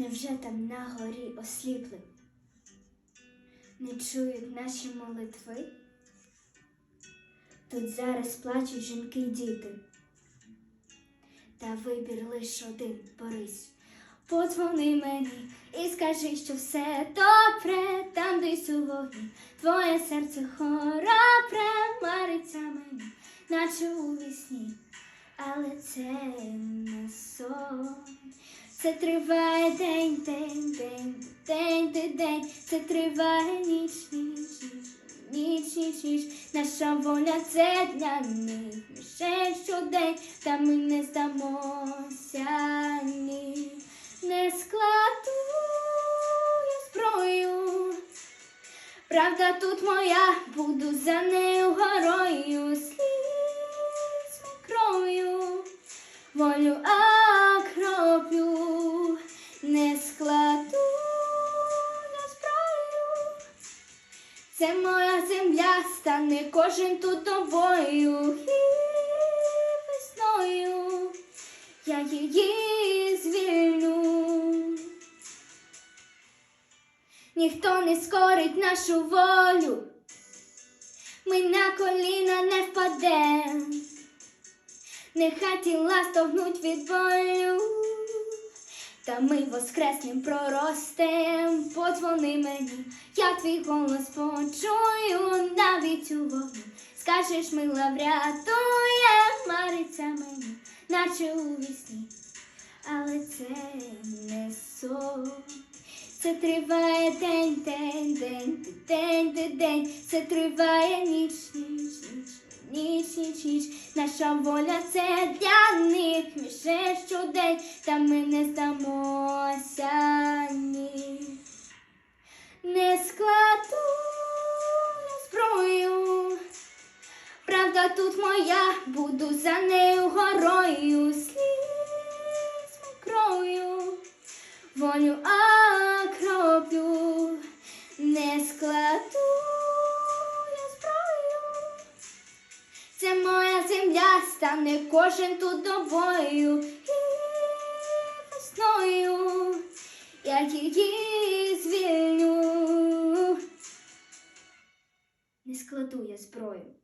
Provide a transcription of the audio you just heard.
Невже там на горі осліпли? Не чують наші молитви? Тут зараз плачуть жінки й діти. Та вибір лиш один Борись. Подзвони мені і скажи, що все добре, там десь у вогні. Твоє серце хоробре, мариться мені, наче у вісні. Але це не сон. Це триває день, день, день, день, день, день. Це триває ніч, ніч, ніч, ніч, ніч. Наша воля це для них. Ми ще щодень, та ми не здамося, ні. Не складу зброю. Правда тут моя, буду за нею горою, сліз кров'ю, волю Це моя земля, стане кожен тут тобою і весною. Я її звільню. Ніхто не скорить нашу волю. Ми на коліна не впадем. Нехай тіла стогнуть від болю. Та ми воскреснем проростем, подзвони мені, я твій голос почую навіть у вогні. Скажеш, мила врятує, мариться мені, наче у вісні. Але це не сон. Це триває день, день, день, день, день, день. Це триває ніч, ніч, ніч, ніч. Наша воля це для них. Ми ще щодень, та ми не здамося, ні. Не складу зброю. Правда тут моя, буду за нею горою, слізьми кров'ю, волю стане кожен тут тобою весною. Я її звільню. Не складу я зброю.